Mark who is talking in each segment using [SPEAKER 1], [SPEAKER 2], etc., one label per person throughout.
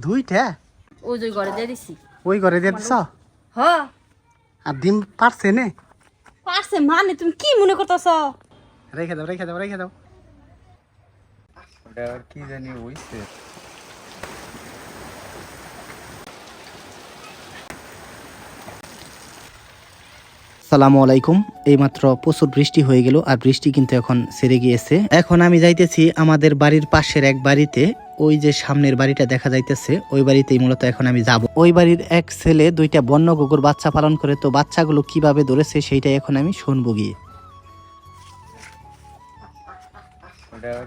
[SPEAKER 1] দুইটা?
[SPEAKER 2] ওই যে ঘরে দিয়ে দিছি।
[SPEAKER 1] ওই ঘরে দিয়ে দিছ?
[SPEAKER 2] হ।
[SPEAKER 1] আর ডিম পারছে নে?
[SPEAKER 2] পারছে মানে তুমি কি মনে করতেছ?
[SPEAKER 1] রেখে দাও রেখে দাও রেখে দাও।
[SPEAKER 3] কি জানি হইছে।
[SPEAKER 1] সালামু আলাইকুম। এইমাত্র প্রচুর বৃষ্টি হয়ে গেল আর বৃষ্টি কিন্তু এখন সেরে গিয়েছে। এখন আমি যাইতেছি আমাদের বাড়ির পাশের এক বাড়িতে। ওই যে সামনের বাড়িটা দেখা যাইতেছে ওই বাড়িতেই মূলত এখন আমি যাব। ওই বাড়ির এক ছেলে দুইটা বন্য কুকুর বাচ্চা পালন করে তো বাচ্চাগুলো কীভাবে ধরেছে সেইটাই এখন আমি শুনব গিয়ে।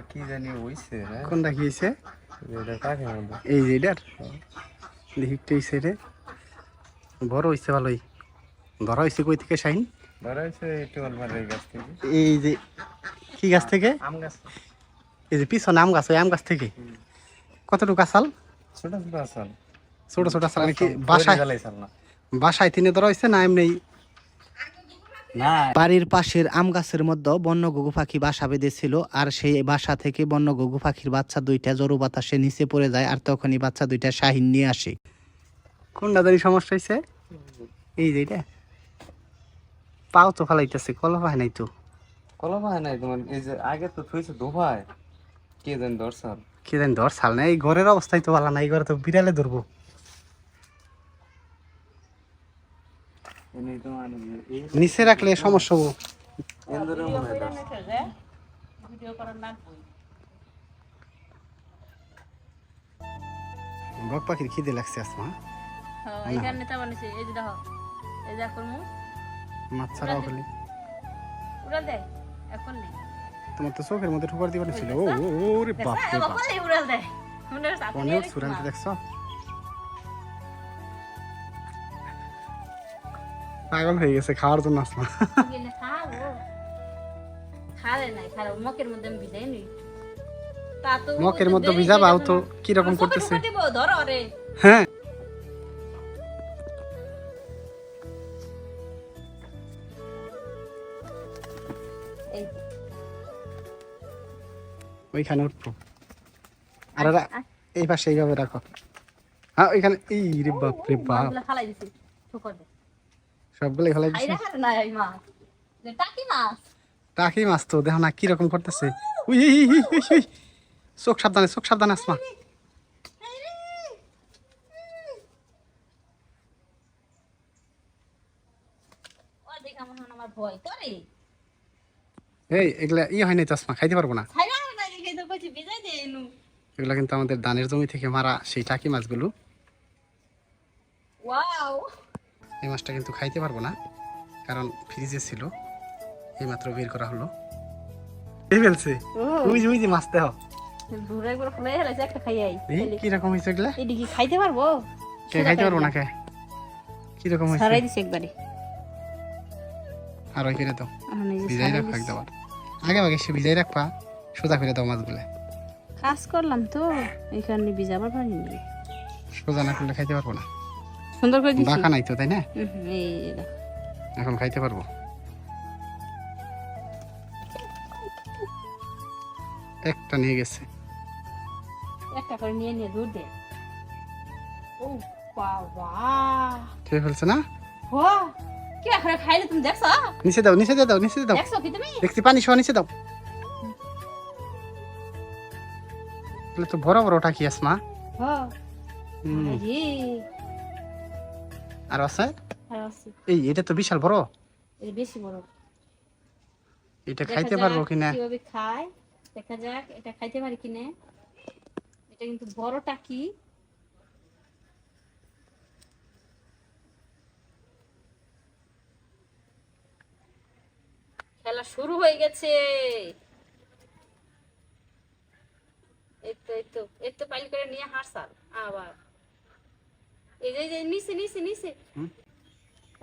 [SPEAKER 3] কি জানি হইছে
[SPEAKER 1] কোনটা এই যে এটার। দেখি একটু বড় হয়েছে ভালোই। ধরা হয়েছে কই থেকে শাইন
[SPEAKER 3] ধরা হয়েছে একটু গাছ থেকে।
[SPEAKER 1] এই যে কি গাছ থেকে?
[SPEAKER 3] আম গাছ।
[SPEAKER 1] এই যে পিছনে আম গাছ ওই আম গাছ থেকে? কতটুকু আসাল
[SPEAKER 3] ছোট ছোট আসাল
[SPEAKER 1] ছোট ছোট আসাল মানে কি বাসায়? বাসায় তিনে ধরা হয়েছে না এমনি? বাড়ির পাশের আম গাছের মধ্যে বন্য ঘুঘু পাখি বাসা বেঁধেছিল আর সেই বাসা থেকে বন্য ঘুঘু পাখির বাচ্চা দুইটা জরু বাতাসে নিচে পড়ে যায় আর তখনই বাচ্চা দুইটা শাহিন নিয়ে আসে। কোনটা জানি সমস্যা হয়েছে? এই যে এটা। পাও তো ফালাইতেছে কলা পায় নাই তো।
[SPEAKER 3] কলা পায় নাই তোমার এই যে আগে তো থুইছে দোভায় কে জানি দর্শন
[SPEAKER 1] কি জানি ধর ছাল না এই ঘরের অবস্থায় তো ভালো না এই ঘরে তো বিড়ালে ধরবো। নিচে রাখলে সমস্যা হব।
[SPEAKER 3] মনে হয়
[SPEAKER 1] বক পাখির খিদে লাগছে আসমা
[SPEAKER 2] হ্যাঁ? এখানে তো বানিয়েছে এই যে দেখো এই যে মু
[SPEAKER 1] মাছ ছাড়াও হলে
[SPEAKER 2] উড়া দে এখন নেই
[SPEAKER 1] তোমার তো চোখের মধ্যে ঠুকার দিবার ছিল ও রে বাপ রে বাপ।
[SPEAKER 2] বলে উড়া দে। মনে হচ্ছে আপনি
[SPEAKER 1] অনেক সুরান্তি দেখছ? পাগল হয়ে গেছে খাওয়ার জন্য
[SPEAKER 2] খালে খালে। মকের মধ্যে
[SPEAKER 1] ভিজাবাও তো কীরকম করতেছে? হ্যাঁ।
[SPEAKER 2] এই
[SPEAKER 1] ওইখানে উঠবো। আর এই পাশে এইভাবে রাখো। হ্যাঁ ওইখানে এই রে বাপ রে বাপ।
[SPEAKER 2] ফালাই দিছি।
[SPEAKER 1] ফেলাই
[SPEAKER 2] খাই
[SPEAKER 1] দিছে।
[SPEAKER 2] এই মাছ। টাকি মাছ।
[SPEAKER 1] টাকি মাছ তো দেখো না কীরকম করতেছে। উই। চোখ সাবধানে চোখ সাবধানে আসমা।
[SPEAKER 2] আমার ভয় করে।
[SPEAKER 1] এই এগুলা ই হয় নাই তো খাইতে পারব না।
[SPEAKER 2] তো
[SPEAKER 1] এগুলো কিন্তু আমাদের ধানের জমি থেকে মারা সেই টাকি মাছগুলো।
[SPEAKER 2] ওয়াও।
[SPEAKER 1] এই মাছটা কিন্তু খাইতে পারব না কারণ ফ্রিজে ছিল। এই মাত্র বের করা হলো। এই ফেলছে। ওই যে ওই যে মাছ দেহ হয়েছে এগুলা?
[SPEAKER 2] এদিকে খাইতে পারব?
[SPEAKER 1] কে খাইতে পারব না কে? কীরকম হয়েছে?
[SPEAKER 2] সারাই দিছে একবারে।
[SPEAKER 1] আর ওই করে দাও ভিজাই
[SPEAKER 2] সারাই
[SPEAKER 1] একদম আগে আগে সে ভিজাই রাখবা সোজা করে দাও মাছগুলা।
[SPEAKER 2] কাজ করলাম তো এখানে ভিজাবার পারিনি
[SPEAKER 1] সোজা না করলে খাইতে পারব না।
[SPEAKER 2] সুন্দর করে দিছি।
[SPEAKER 1] বাঁকা নাই তো তাই না?
[SPEAKER 2] এই।
[SPEAKER 1] এখন খাইতে পারব। একটা নিয়ে গেছে।
[SPEAKER 2] একটা করে নিয়ে নিয়ে দূর দে। ও বাবা।
[SPEAKER 1] খেয়ে ফেলছে না?
[SPEAKER 2] ও কি এখন খাইলে তুমি দেখছ?
[SPEAKER 1] নিচে দাও নিচে দাও নিচে দাও।
[SPEAKER 2] দেখছ কি তুমি?
[SPEAKER 1] দেখছি পানি সহ নিচে দাও। তাহলে তো বড় বড় টাকি আসমা
[SPEAKER 2] ও
[SPEAKER 1] হুম,
[SPEAKER 2] আরে
[SPEAKER 1] আছে? এই এটা তো বিশাল বড়।
[SPEAKER 2] এটা বেশি বড়।
[SPEAKER 1] এটা খাইতে পারব কিনা?
[SPEAKER 2] কীভাবে খায়। দেখা যাক এটা খাইতে পারি কিনা? এটা কিন্তু বড়টা কি? খেলা শুরু হয়ে গেছে। এই এই তো পাইল করে নিয়ে হারসাল আবার। এই যে নিচে নিচে নিচে।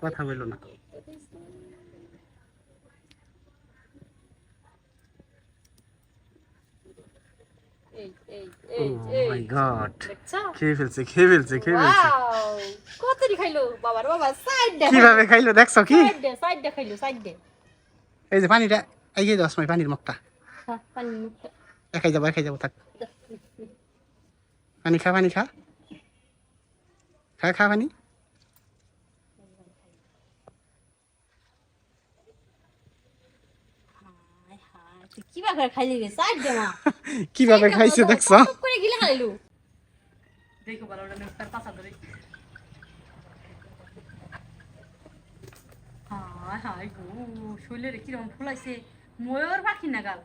[SPEAKER 1] কথা বলল না।
[SPEAKER 2] খাইলো? সাইড
[SPEAKER 1] কীভাবে খাইলো? দেখছ কি?
[SPEAKER 2] সাইড সাইড খাইলো সাইড দে।
[SPEAKER 1] এই যে পানিটা এগিয়ে দাও সময় পানির
[SPEAKER 2] হ্যাঁ মুখটা।
[SPEAKER 1] একাই যাব একাই যাব থাক। পানি খা পানি খা। খা খা পানি।
[SPEAKER 2] হায় হায়, কিবা করে খাইলি রে? সাইড দে মা।
[SPEAKER 1] কীভাবে খাইছে দেখছ?
[SPEAKER 2] করে গিলে খাইলু। দেখো ভালো ধরে হায় হায় গো শৈলের কীরকম ফুলাইছে ময়ূর পাখি না গাল?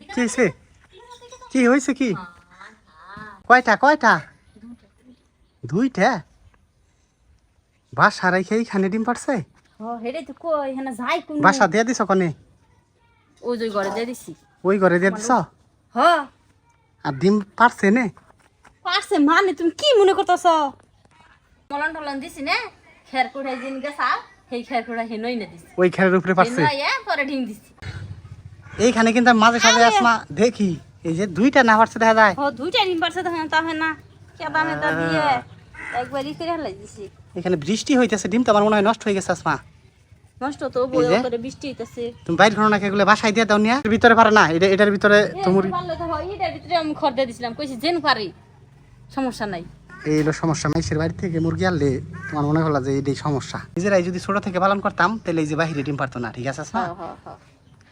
[SPEAKER 1] কি হয়েছে কি হয়েছে কি? কয়টা কয়টা? দুইটা? বাসা রেখে এইখানে ডিম পারছে
[SPEAKER 2] ও হেডে তো কই হেনা যাই কোন
[SPEAKER 1] বাসা দিয়ে দিছ কনে?
[SPEAKER 2] ও জয় ঘরে দিয়ে দিছি।
[SPEAKER 1] ওই ঘরে দিয়ে দিছ?
[SPEAKER 2] হ।
[SPEAKER 1] আর ডিম পারছে নে?
[SPEAKER 2] পারছে মানে তুমি কি মনে করতেছ? মলন টলন দিছি না? খের কুড়াই জিন গেছা সেই খের কুড়াই হেনই না দিছি
[SPEAKER 1] ওই খেরের উপরে পারছে
[SPEAKER 2] পরে দিছি।
[SPEAKER 1] এইখানে কিন্তু মাঝে সাঝে আসমা দেখি এই যে দুইটা না পারছে দেখা যায়।
[SPEAKER 2] ও দুইটা ডিম পারছে তাহে না। কেদা মেদা দিয়ে একবার করে হেলাই দিছি।
[SPEAKER 1] এখানে বৃষ্টি হইতেছে ডিম তো আমার মনে হয় নষ্ট হয়ে গেছে আসমা।
[SPEAKER 2] নষ্ট তো বই করে বৃষ্টি হইতাছে।
[SPEAKER 1] তুমি বাইর ঘটনা এগুলো বাসায় দিয়ে দাও নিয়া। এর ভিতরে পারে না এটা এটার ভিতরে তোমার
[SPEAKER 2] পারলে তো হয় এটার ভিতরে আমি খড় দিয়ে দিছিলাম। কইছি জেন পারি। সমস্যা নাই।
[SPEAKER 1] এই হলো সমস্যা। মাইসের বাড়ি থেকে মুরগি আনলে তোমার মনে হলো যে এটাই সমস্যা। নিজেরাই যদি ছোট থেকে পালন করতাম তাহলে এই যে বাহিরে ডিম পারতো না ঠিক আছে আসমা
[SPEAKER 2] হ হ হ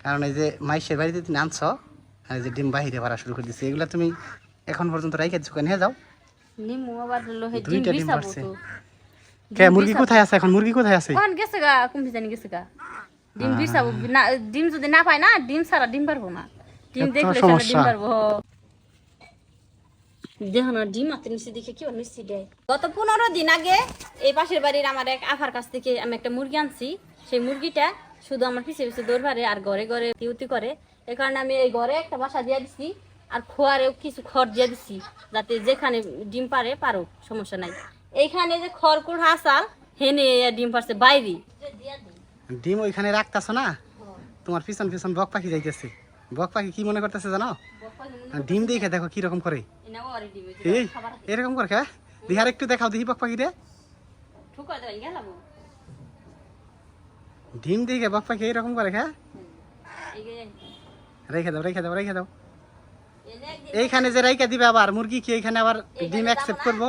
[SPEAKER 1] কারণ এই যে মাইসের বাড়িতে তুমি আনছ আর এই যে ডিম বাহিরে পারা শুরু করে দিচ্ছে এগুলো তুমি এখন পর্যন্ত রাইখে দিচ্ছ নিয়ে যাও। দুইটা ডিম পারছে। কে মুরগি কোথায় আছে এখন? মুরগি কোথায় আছে?
[SPEAKER 2] কোন গেছে গা? কুম্ভি জানি গেছে গা? ডিম বিছাবো না ডিম যদি না পায় না ডিম ছাড়া ডিম পারব না। ডিম দেখলে ছাড়া ডিম। পারব। দেখো না ডিম নিচে দেখে কি নিচে দেয়? গত পনেরো দিন আগে এই পাশের বাড়ির আমার এক আফার কাছ থেকে আমি একটা মুরগি আনছি। সেই মুরগিটা শুধু আমার পিছে পিছে দৌড় আর ঘরে ঘরে তিউতি করে। এই কারণে আমি এই ঘরে একটা বাসা দিয়ে দিছি আর খোয়ারেও কিছু খড় দিয়ে দিছি যাতে যেখানে ডিম পারে পারো সমস্যা নাই। এইখানে যে খড়কুড় হাসাল হেনে ডিম পারছে বাইরে।
[SPEAKER 1] ডিম ওইখানে রাখতেছ না? তোমার পিছন পিছন বক পাখি যাইতেছে। বক পাখি কি মনে করতেছে জানো? ডিম দেখে দেখো কি রকম করে এই এরকম করে খা দেখি আর একটু দেখাও দেখি বক পাখি রে
[SPEAKER 2] ঠুকা দেয় গেলাম
[SPEAKER 1] ডিম দেখে বক পাখি এরকম করে খা। রেখে দাও রেখে দাও রেখে দাও। এইখানে যে রাইকা দিবে আবার মুরগি কি এইখানে আবার ডিম অ্যাকসেপ্ট করব?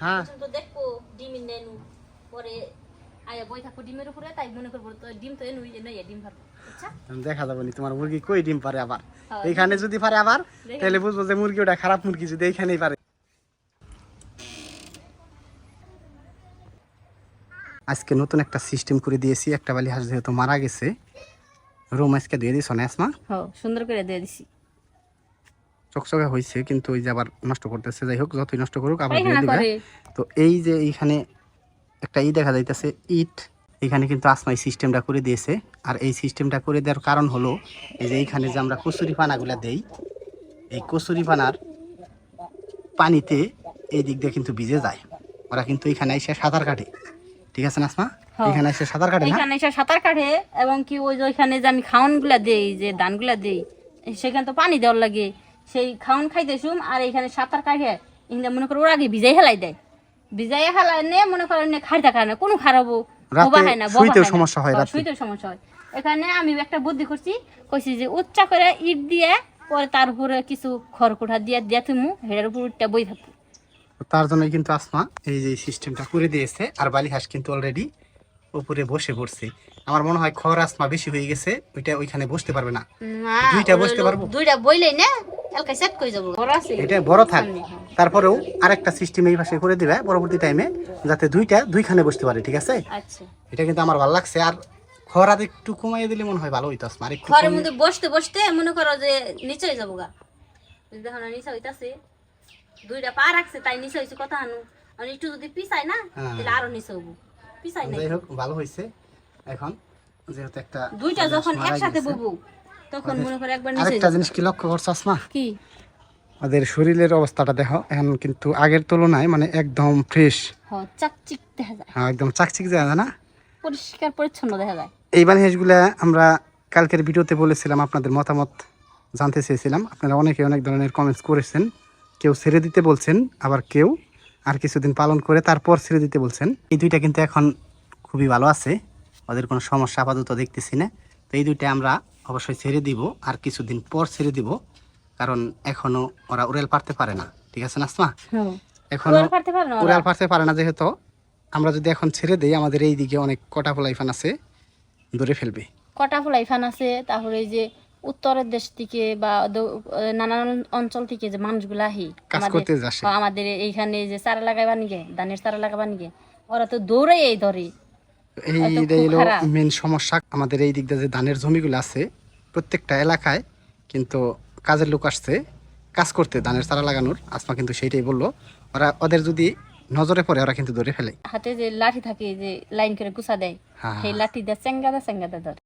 [SPEAKER 1] হ্যাঁ।
[SPEAKER 2] দেখব ডিম পরে আয়া বই থাকব ডিমের উপরে তাই মনে করব তো ডিম তো এনুই এনে ডিম পারব আচ্ছা?
[SPEAKER 1] দেখা যাবে নি তোমার মুরগি কই ডিম পারে আবার। এইখানে যদি পারে আবার তাহলে বুঝব যে মুরগি ওটা খারাপ মুরগি যদি এইখানেই পারে। আজকে নতুন একটা সিস্টেম করে দিয়েছি একটা বালি হাঁস যেহেতু মারা গেছে রুম আজকে দিয়ে দিছ না আসমা?
[SPEAKER 2] সুন্দর করে দিয়ে দিছি।
[SPEAKER 1] চকচকে হয়েছে কিন্তু ওই যে আবার নষ্ট করতেছে যাই হোক যতই নষ্ট করুক আবার দিয়ে দিবে। তো এই যে এইখানে একটা ই দেখা যাইতেছে ইট। এখানে কিন্তু আসমাই সিস্টেমটা করে দিয়েছে। আর এই সিস্টেমটা করে দেওয়ার কারণ হলো এই যে এইখানে যে আমরা কচুরি পানাগুলা দেই এই কচুরি পানার পানিতে এই দিক দিয়ে কিন্তু ভিজে যায়। ওরা কিন্তু এখানে এসে সাঁতার কাটে। ঠিক আছে না আসমা?
[SPEAKER 2] হ্যাঁ।
[SPEAKER 1] এখানে এসে সাঁতার কাটে না?
[SPEAKER 2] এখানে এসে সাঁতার কাটে এবং কি ওই যে ওইখানে যে আমি খাওয়ানগুলা দেই যে ধানগুলা দেই সেখানে তো পানি দেওয়ার লাগে। সেই খাওয়ান খাইতে শুম আর এখানে সাঁতার কাটে। এখানে মনে করো ওরা আগে ভিজাই হেলাই দেয়। হেলাই নে মনে করো নে খাইতে কোনো খারাপও
[SPEAKER 1] রাতে
[SPEAKER 2] বোবা হয় না
[SPEAKER 1] শুইতেও সমস্যা হয়
[SPEAKER 2] হ্যাঁ, শুইতেও সমস্যা হয়। এখানে আমি একটা বুদ্ধি করছি কইছি যে উচ্চা করে ইট দিয়ে পরে তার উপরে কিছু দিয়ে দিয়ে তুমি হেডের উপর উঠটা বই থাকব।
[SPEAKER 1] তার জন্যই কিন্তু আসমা এই যে সিস্টেমটা করে দিয়েছে আর বালি হাঁস কিন্তু অলরেডি উপরে বসে পড়ছে। আমার মনে হয় খর আসমা বেশি হয়ে গেছে ওইটা ওইখানে বসতে পারবে না। দুইটা বসতে পারব?
[SPEAKER 2] দুইটা বইলেই না এলকা সেট করে যাব? বড় আছে।
[SPEAKER 1] এটা বড় থাক। তারপরেও আরেকটা সিস্টেম এই পাশে করে দিবে পরবর্তী টাইমে যাতে দুইটা দুইখানে বসতে পারে ঠিক আছে?
[SPEAKER 2] আচ্ছা।
[SPEAKER 1] এটা কিন্তু আমার ভালো লাগছে। আর খরা একটু কমাই দিলে মনে হয় ভালো হইতো আসমা। আর একটু
[SPEAKER 2] মধ্যে বসতে বসতে মনে করো যে নিচে যাব গা। দেখো না নিচে হইতাছে। দুইটা পা রাখছে তাই নিচে হইছে কথা হানু আর একটু যদি পিছাই না
[SPEAKER 1] হ্যাঁ।
[SPEAKER 2] তাহলে আরও নিচে হব। পিছাই নাই।
[SPEAKER 1] যাই হোক ভালো হয়েছে এখন যেহেতু একটা
[SPEAKER 2] দুইটা যখন একসাথে। ববু তখন মনে করো একবার নিচে
[SPEAKER 1] আরেকটা জিনিস কি লক্ষ্য করছ আসমা?
[SPEAKER 2] কি?
[SPEAKER 1] ওদের শরীরের অবস্থাটা দেখো এখন কিন্তু আগের তুলনায় মানে একদম ফ্রেশ
[SPEAKER 2] হ চাকচিক দেখা যায়।
[SPEAKER 1] একদম চাকচিক যায় না?
[SPEAKER 2] পরিষ্কার পরিচ্ছন্ন দেখা যায়।
[SPEAKER 1] এই বালি আমরা কালকের ভিডিওতে বলেছিলাম আপনাদের মতামত জানতে চেয়েছিলাম। আপনারা অনেকে অনেক ধরনের কমেন্টস করেছেন। কেউ ছেড়ে দিতে বলছেন আবার কেউ আর কিছুদিন পালন করে তারপর ছেড়ে দিতে বলছেন। এই দুইটা কিন্তু এখন খুবই ভালো আছে। ওদের কোনো সমস্যা আপাতত দেখতেছি না। তো এই দুইটা আমরা অবশ্যই ছেড়ে দিব আর কিছুদিন পর ছেড়ে দিব কারণ এখনও ওরা উড়েল পারতে পারে না। ঠিক আছে না আসমা
[SPEAKER 2] হ্যাঁ।
[SPEAKER 1] এখন
[SPEAKER 2] উড়াল পারতে পারে না ওরা।
[SPEAKER 1] উড়াল পারতে পারে না যেহেতু আমরা যদি এখন ছেড়ে দিই আমাদের এই দিকে অনেক কটা ফলাইফান আছে ধরে ফেলবে।
[SPEAKER 2] কটা ফলাই ফান আছে এই যে উত্তরের দেশ থেকে বা নানান অঞ্চল থেকে যে মানুষগুলো আহি
[SPEAKER 1] কাজ করতে যাচ্ছে
[SPEAKER 2] আমাদের এইখানে যে চারা লাগাইবা নিগে ধানের চারা লাগাবা নিগে ওরা তো দৌড়ে এই ধরে এই।
[SPEAKER 1] মেন সমস্যা আমাদের এই দিক দিয়ে যে ধানের জমিগুলো আছে প্রত্যেকটা এলাকায় কিন্তু কাজের লোক আসছে কাজ করতে ধানের চারা লাগানোর। আসমা কিন্তু সেইটাই বলল। ওরা ওদের যদি নজরে পড়ে ওরা কিন্তু ধরে ফেলে।
[SPEAKER 2] হাতে যে লাঠি থাকে যে লাইন করে গুছা দেয়
[SPEAKER 1] হ্যাঁ
[SPEAKER 2] সেই লাঠি দিয়ে চেঙ্গা দেয় চেঙ্গা দেয় ধরে।